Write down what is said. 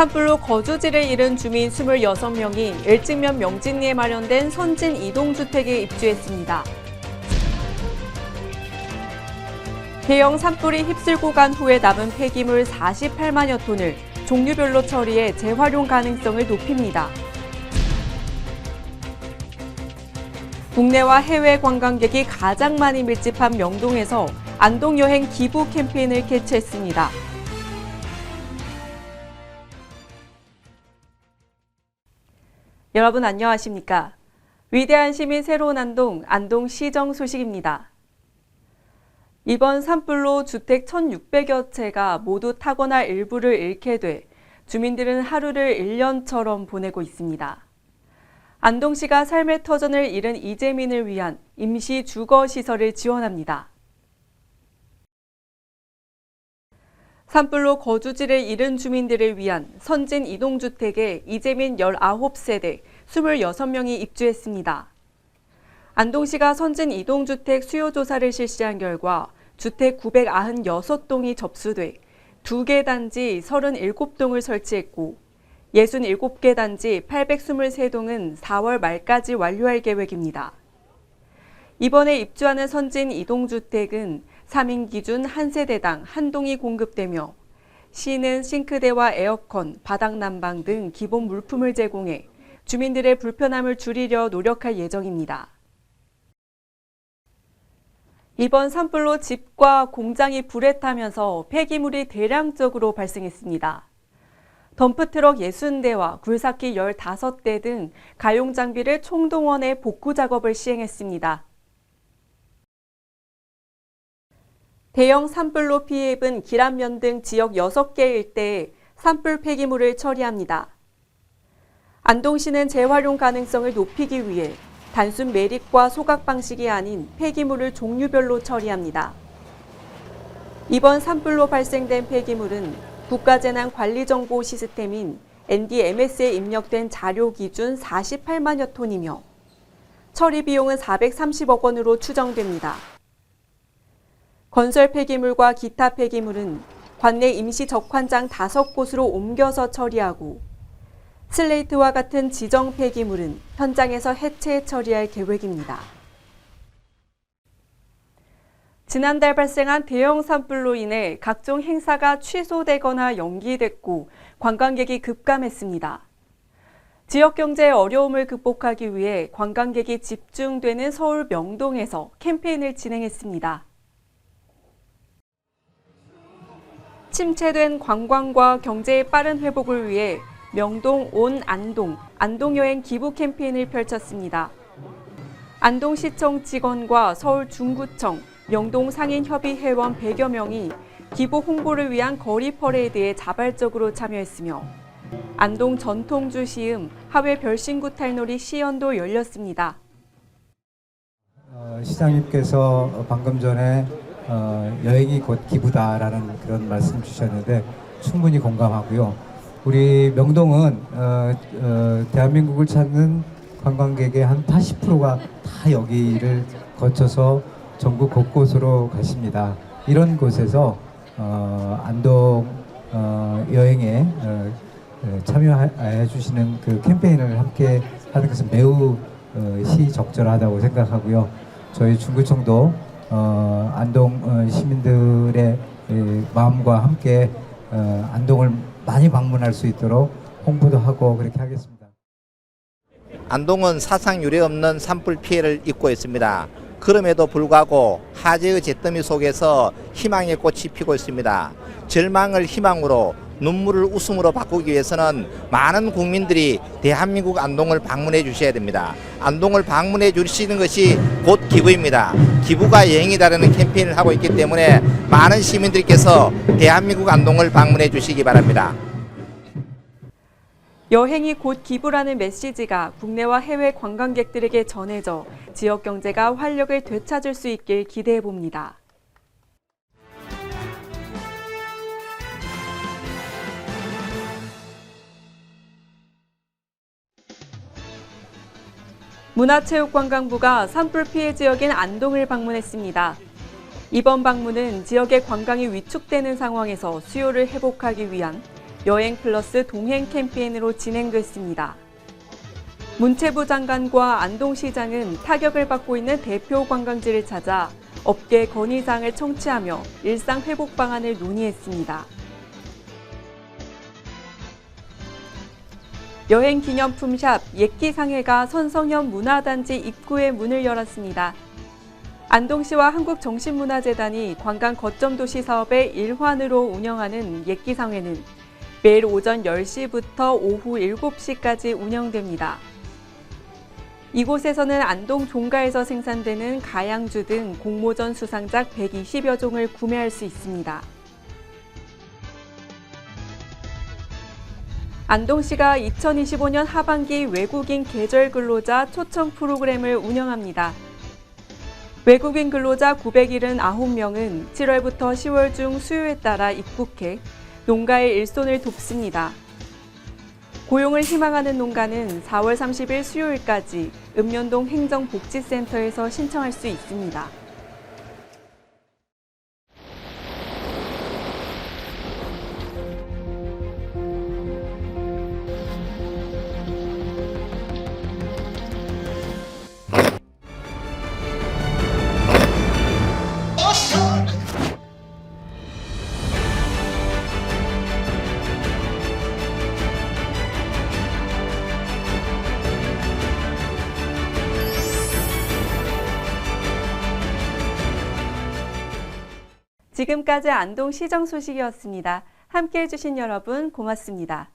산불로 거주지를 잃은 주민 26명이 일직면 명진리에 마련된 선진 이동주택에 입주했습니다. 대형 산불이 휩쓸고 간 후에 남은 폐기물 48만여 톤을 종류별로 처리해 재활용 가능성을 높입니다. 국내와 해외 관광객이 가장 많이 밀집한 명동에서 안동 여행 기부 캠페인을 개최했습니다. 여러분 안녕하십니까? 위대한 시민 새로운 안동 안동 시정 소식입니다. 이번 산불로 주택 1,600여 채가 모두 타거나 일부를 잃게 돼 주민들은 하루를 1년처럼 보내고 있습니다. 안동시가 삶의 터전을 잃은 이재민을 위한 임시 주거 시설을 지원합니다. 산불로 거주지를 잃은 주민들을 위한 선진 이동주택에 이재민 19세대 26명이 입주했습니다. 안동시가 선진 이동주택 수요조사를 실시한 결과 주택 996동이 접수돼 2개 단지 37동을 설치했고 67개 단지 823동은 4월 말까지 완료할 계획입니다. 이번에 입주하는 선진 이동주택은 3인 기준 한 세대당 한 동이 공급되며 시는 싱크대와 에어컨, 바닥 난방 등 기본 물품을 제공해 주민들의 불편함을 줄이려 노력할 예정입니다. 이번 산불로 집과 공장이 불에 타면서 폐기물이 대량적으로 발생했습니다. 덤프트럭 60대와 굴삭기 15대 등 가용 장비를 총동원해 복구 작업을 시행했습니다. 대형 산불로 피해 입은 기란면 등 지역 6개 일대에 산불 폐기물을 처리합니다. 안동시는 재활용 가능성을 높이기 위해 단순 매립과 소각 방식이 아닌 폐기물을 종류별로 처리합니다. 이번 산불로 발생된 폐기물은 국가재난관리정보 시스템인 NDMS에 입력된 자료 기준 48만여 톤이며 처리 비용은 430억 원으로 추정됩니다. 건설 폐기물과 기타 폐기물은 관내 임시 적환장 5곳으로 옮겨서 처리하고 슬레이트와 같은 지정 폐기물은 현장에서 해체 처리할 계획입니다. 지난달 발생한 대형 산불로 인해 각종 행사가 취소되거나 연기됐고 관광객이 급감했습니다. 지역 경제의 어려움을 극복하기 위해 관광객이 집중되는 서울 명동에서 캠페인을 진행했습니다. 침체된 관광과 경제의 빠른 회복을 위해 명동 온 안동, 안동여행 기부 캠페인을 펼쳤습니다. 안동시청 직원과 서울 중구청, 명동 상인협의 회원 100여 명이 기부 홍보를 위한 거리 퍼레이드에 자발적으로 참여했으며 안동 전통주 시음 하회 별신구 탈놀이 시연도 열렸습니다. 어, 시장님께서 방금 전에 어, 여행이 곧 기부다라는 그런 말씀 주셨는데 충분히 공감하고요. 우리 명동은 어, 어, 대한민국을 찾는 관광객의 한 80%가 다 여기를 거쳐서 전국 곳곳으로 가십니다. 이런 곳에서 어, 안동 어, 여행에 어, 어, 참여해 주시는 그 캠페인을 함께 하는 것은 매우 어, 시적절하다고 생각하고요. 저희 중구청도 어, 안동 어, 시민들의 에, 마음과 함께 어, 안동을 많이 방문할 수 있도록 홍보도 하고 그렇게 하겠습니다. 안동은 사상 유례 없는 산불 피해를 입고 있습니다. 그럼에도 불구하고 화재의 잿더미 속에서 희망의 꽃이 피고 있습니다. 절망을 희망으로 눈물을 웃음으로 바꾸기 위해서는 많은 국민들이 대한민국 안동을 방문해 주셔야 됩니다. 안동을 방문해 주시는 것이 곧 기부입니다. 기부가 여행이다라는 캠페인을 하고 있기 때문에 많은 시민들께서 대한민국 안동을 방문해 주시기 바랍니다. 여행이 곧 기부라는 메시지가 국내와 해외 관광객들에게 전해져 지역 경제가 활력을 되찾을 수 있길 기대해 봅니다. 문화체육관광부가 산불 피해 지역인 안동을 방문했습니다. 이번 방문은 지역의 관광이 위축되는 상황에서 수요를 회복하기 위한 여행 플러스 동행 캠페인으로 진행됐습니다. 문체부 장관과 안동시장은 타격을 받고 있는 대표 관광지를 찾아 업계 건의사항을 청취하며 일상 회복 방안을 논의했습니다. 여행 기념품 샵 예끼상해가 선성현 문화단지 입구에 문을 열었습니다. 안동시와 한국정신문화재단이 관광 거점 도시 사업의 일환으로 운영하는 예끼상회는 매일 오전 10시부터 오후 7시까지 운영됩니다. 이곳에서는 안동 종가에서 생산되는 가양주 등 공모전 수상작 120여 종을 구매할 수 있습니다. 안동시가 2025년 하반기 외국인 계절 근로자 초청 프로그램을 운영합니다. 외국인 근로자 979명은 7월부터 10월 중 수요에 따라 입국해 농가의 일손을 돕습니다. 고용을 희망하는 농가는 4월 30일 수요일까지 읍면동 행정복지센터에서 신청할 수 있습니다. 지금까지 안동 시정 소식이었습니다. 함께 해주신 여러분 고맙습니다.